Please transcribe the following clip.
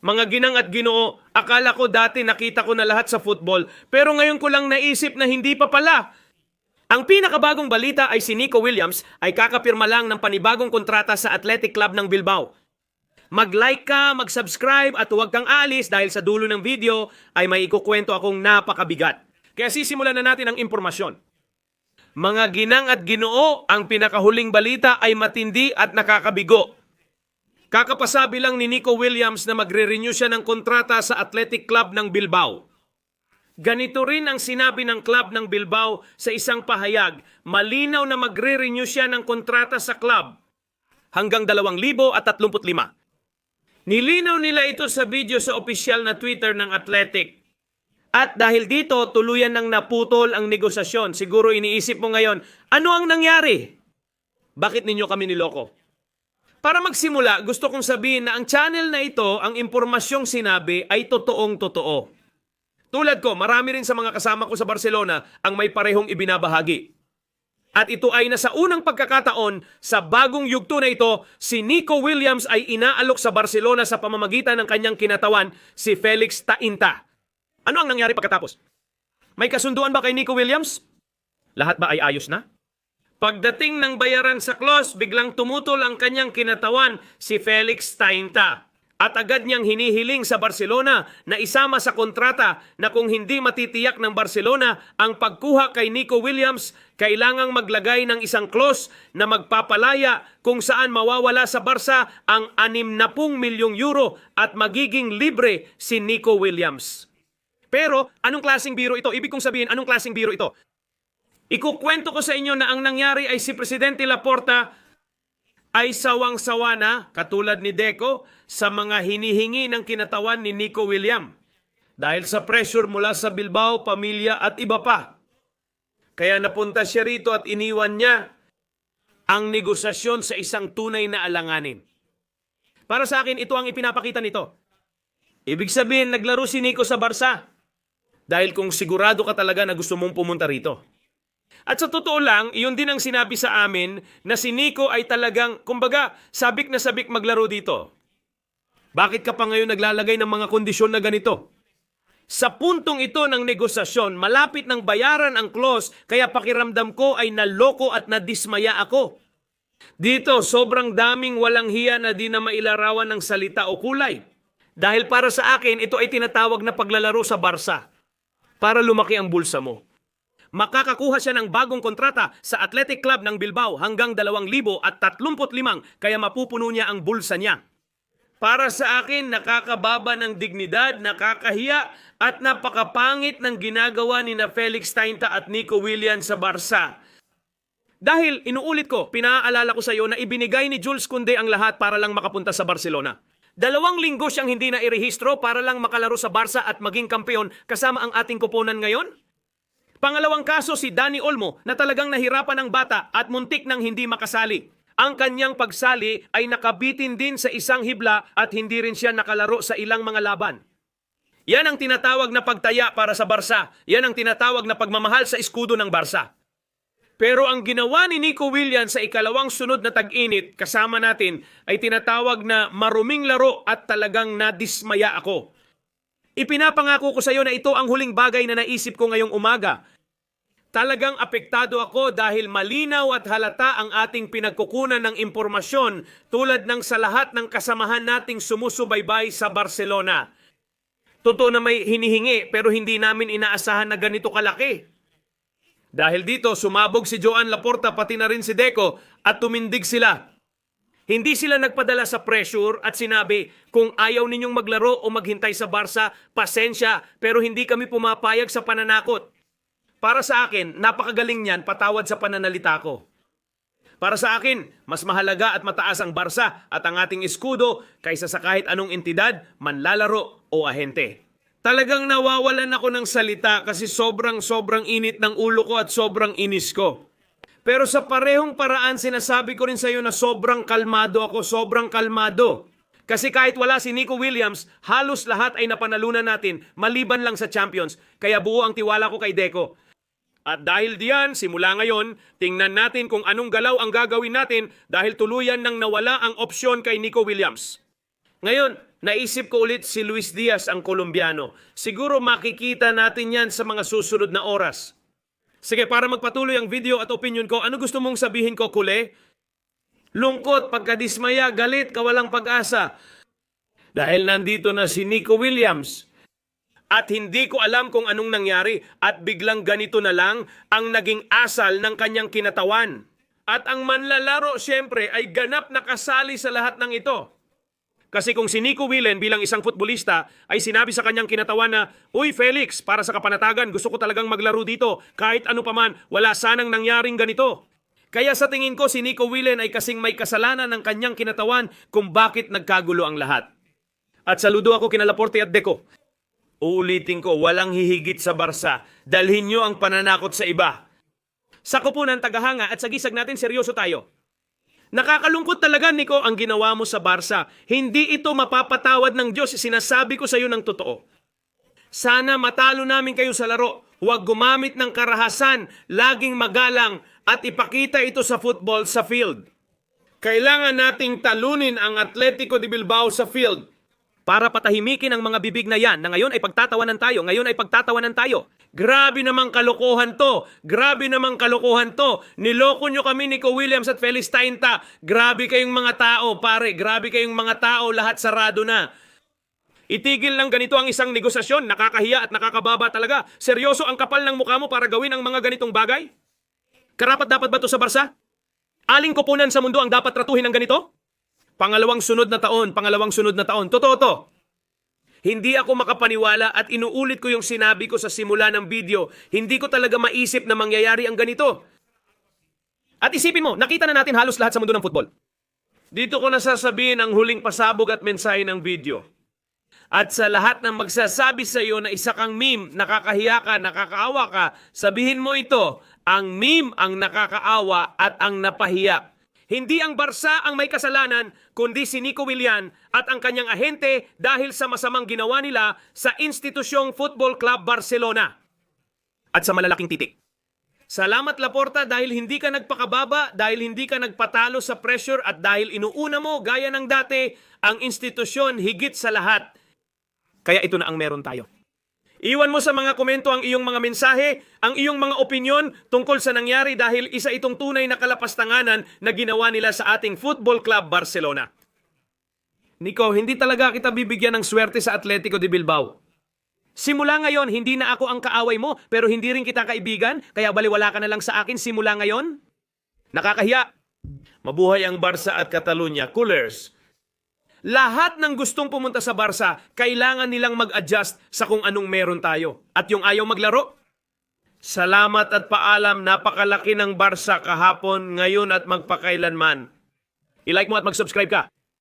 Mga ginang at ginoo, akala ko dati nakita ko na lahat sa football, pero ngayon ko lang naisip na hindi pa pala. Ang pinakabagong balita ay si Nico Williams ay kakapirma lang ng panibagong kontrata sa Athletic Club ng Bilbao. Mag-like ka, mag-subscribe at huwag kang alis dahil sa dulo ng video ay may ikukwento akong napakabigat. Kaya sisimulan na natin ang impormasyon. Mga ginang at ginoo, ang pinakahuling balita ay matindi at nakakabigo. Kakapasabi lang ni Nico Williams na magre-renew siya ng kontrata sa Athletic Club ng Bilbao. Ganito rin ang sinabi ng club ng Bilbao sa isang pahayag. Malinaw na magre-renew siya ng kontrata sa club hanggang 2035. Nilinaw nila ito sa video sa opisyal na Twitter ng Athletic. At dahil dito, tuluyan nang naputol ang negosasyon. Siguro iniisip mo ngayon, ano ang nangyari? Bakit ninyo kami niloko? Para magsimula, gusto kong sabihin na ang channel na ito, ang impormasyong sinabi ay totoong totoo. Tulad ko, marami rin sa mga kasama ko sa Barcelona ang may parehong ibinabahagi. At ito ay nasa unang pagkakataon sa bagong yugto na ito, si Nico Williams ay inaalok sa Barcelona sa pamamagitan ng kanyang kinatawan, si Felix Tainta. Ano ang nangyari pagkatapos? May kasunduan ba kay Nico Williams? Lahat ba ay ayos na? Pagdating ng bayaran sa clause, biglang tumutol ang kanyang kinatawan, si Felix Tainta. At agad niyang hinihiling sa Barcelona na isama sa kontrata na kung hindi matitiyak ng Barcelona ang pagkuha kay Nico Williams, kailangang maglagay ng isang clause na magpapalaya kung saan mawawala sa Barca ang 60 milyong euro at magiging libre si Nico Williams. Pero anong klaseng biro ito? Ibig kong sabihin, anong klaseng biro ito? Ikukwento ko sa inyo na ang nangyari ay si Presidente Laporta ay sawang-sawa na, katulad ni Deco, sa mga hinihingi ng kinatawan ni Nico William. Dahil sa pressure mula sa Bilbao, pamilya at iba pa. Kaya napunta siya rito at iniwan niya ang negosasyon sa isang tunay na alanganin. Para sa akin, ito ang ipinapakita nito. Ibig sabihin, naglaro si Nico sa Barca. Dahil kung sigurado ka talaga na gusto mong pumunta rito. At sa totoo lang, iyon din ang sinabi sa amin na si Nico ay talagang, kumbaga, sabik na sabik maglaro dito. Bakit ka pa ngayon naglalagay ng mga kondisyon na ganito? Sa puntong ito ng negosasyon, malapit ng bayaran ang clause, kaya pakiramdam ko ay naloko at nadismaya ako. Dito, sobrang daming walang hiya na di na mailarawan ng salita o kulay. Dahil para sa akin, ito ay tinatawag na paglalaro sa Barsa. Para lumaki ang bulsa mo makakakuha siya ng bagong kontrata sa Athletic Club ng Bilbao hanggang 2035 kaya mapupuno niya ang bulsa niya. Para sa akin, nakakababa ng dignidad, nakakahiya at napakapangit ng ginagawa ni na Felix Tainta at Nico Williams sa Barca. Dahil, inuulit ko, pinaalala ko sa iyo na ibinigay ni Jules Kunde ang lahat para lang makapunta sa Barcelona. Dalawang linggo siyang hindi na irehistro para lang makalaro sa Barca at maging kampeon kasama ang ating kuponan ngayon? Pangalawang kaso si Danny Olmo na talagang nahirapan ng bata at muntik nang hindi makasali. Ang kanyang pagsali ay nakabitin din sa isang hibla at hindi rin siya nakalaro sa ilang mga laban. Yan ang tinatawag na pagtaya para sa Barsa. Yan ang tinatawag na pagmamahal sa eskudo ng Barsa. Pero ang ginawa ni Nico Williams sa ikalawang sunod na tag-init kasama natin ay tinatawag na maruming laro at talagang nadismaya ako. Ipinapangako ko sa iyo na ito ang huling bagay na naisip ko ngayong umaga. Talagang apektado ako dahil malinaw at halata ang ating pinagkukunan ng impormasyon tulad ng sa lahat ng kasamahan nating sumusubaybay sa Barcelona. Totoo na may hinihingi pero hindi namin inaasahan na ganito kalaki. Dahil dito, sumabog si Joan Laporta pati na rin si Deco at tumindig sila. Hindi sila nagpadala sa pressure at sinabi, kung ayaw ninyong maglaro o maghintay sa Barca, pasensya, pero hindi kami pumapayag sa pananakot. Para sa akin, napakagaling niyan patawad sa pananalita ko. Para sa akin, mas mahalaga at mataas ang Barca at ang ating eskudo kaysa sa kahit anong entidad, manlalaro o ahente. Talagang nawawalan ako ng salita kasi sobrang sobrang init ng ulo ko at sobrang inis ko. Pero sa parehong paraan, sinasabi ko rin sa iyo na sobrang kalmado ako, sobrang kalmado. Kasi kahit wala si Nico Williams, halos lahat ay napanalunan natin, maliban lang sa Champions. Kaya buo ang tiwala ko kay Deco. At dahil diyan, simula ngayon, tingnan natin kung anong galaw ang gagawin natin dahil tuluyan nang nawala ang opsyon kay Nico Williams. Ngayon, naisip ko ulit si Luis Diaz ang Kolombiano. Siguro makikita natin yan sa mga susunod na oras. Sige, para magpatuloy ang video at opinion ko, ano gusto mong sabihin ko, kule? Lungkot, pagkadismaya, galit, kawalang pag-asa. Dahil nandito na si Nico Williams. At hindi ko alam kung anong nangyari at biglang ganito na lang ang naging asal ng kanyang kinatawan. At ang manlalaro siyempre ay ganap na kasali sa lahat ng ito. Kasi kung si Nico Willen bilang isang futbolista ay sinabi sa kanyang kinatawan na, Uy Felix, para sa kapanatagan, gusto ko talagang maglaro dito. Kahit ano paman, wala sanang nangyaring ganito. Kaya sa tingin ko si Nico Willen ay kasing may kasalanan ng kanyang kinatawan kung bakit nagkagulo ang lahat. At saludo ako kina Laporte at Deco. Uulitin ko, walang hihigit sa Barsa. Dalhin nyo ang pananakot sa iba. Sa kupunan tagahanga at sa gisag natin seryoso tayo. Nakakalungkot talaga, Nico, ang ginawa mo sa Barsa. Hindi ito mapapatawad ng Diyos. Sinasabi ko sa iyo ng totoo. Sana matalo namin kayo sa laro. Huwag gumamit ng karahasan, laging magalang, at ipakita ito sa football sa field. Kailangan nating talunin ang Atletico de Bilbao sa field para patahimikin ang mga bibig na yan na ngayon ay pagtatawanan tayo, ngayon ay pagtatawanan tayo. Grabe namang kalokohan to. Grabe namang kalokohan to. Niloko nyo kami Nico Williams at Felix Tainta. Grabe kayong mga tao, pare. Grabe kayong mga tao, lahat sarado na. Itigil lang ganito ang isang negosasyon. Nakakahiya at nakakababa talaga. Seryoso ang kapal ng mukha mo para gawin ang mga ganitong bagay? Karapat dapat ba to sa Barsa? Aling kupunan sa mundo ang dapat tratuhin ng ganito? Pangalawang sunod na taon, pangalawang sunod na taon. Totoo to. Hindi ako makapaniwala at inuulit ko yung sinabi ko sa simula ng video. Hindi ko talaga maisip na mangyayari ang ganito. At isipin mo, nakita na natin halos lahat sa mundo ng football. Dito ko nasasabihin ang huling pasabog at mensahe ng video. At sa lahat ng magsasabi sa iyo na isa kang meme, nakakahiya ka, nakakaawa ka, sabihin mo ito, ang meme ang nakakaawa at ang napahiya. Hindi ang Barsa ang may kasalanan, kundi si Nico Willian at ang kanyang ahente dahil sa masamang ginawa nila sa institusyong Football Club Barcelona. At sa malalaking titik. Salamat Laporta dahil hindi ka nagpakababa, dahil hindi ka nagpatalo sa pressure at dahil inuuna mo gaya ng dati ang institusyon higit sa lahat. Kaya ito na ang meron tayo. Iwan mo sa mga komento ang iyong mga mensahe, ang iyong mga opinyon tungkol sa nangyari dahil isa itong tunay na kalapastanganan na ginawa nila sa ating Football Club Barcelona. Nico, hindi talaga kita bibigyan ng swerte sa Atletico de Bilbao. Simula ngayon, hindi na ako ang kaaway mo, pero hindi rin kita kaibigan, kaya baliwala ka na lang sa akin simula ngayon? Nakakahiya. Mabuhay ang Barca at Catalunya. Coolers. Lahat ng gustong pumunta sa Barca, kailangan nilang mag-adjust sa kung anong meron tayo. At yung ayaw maglaro, salamat at paalam, napakalaki ng Barca kahapon, ngayon at magpakailanman. I-like mo at mag-subscribe ka.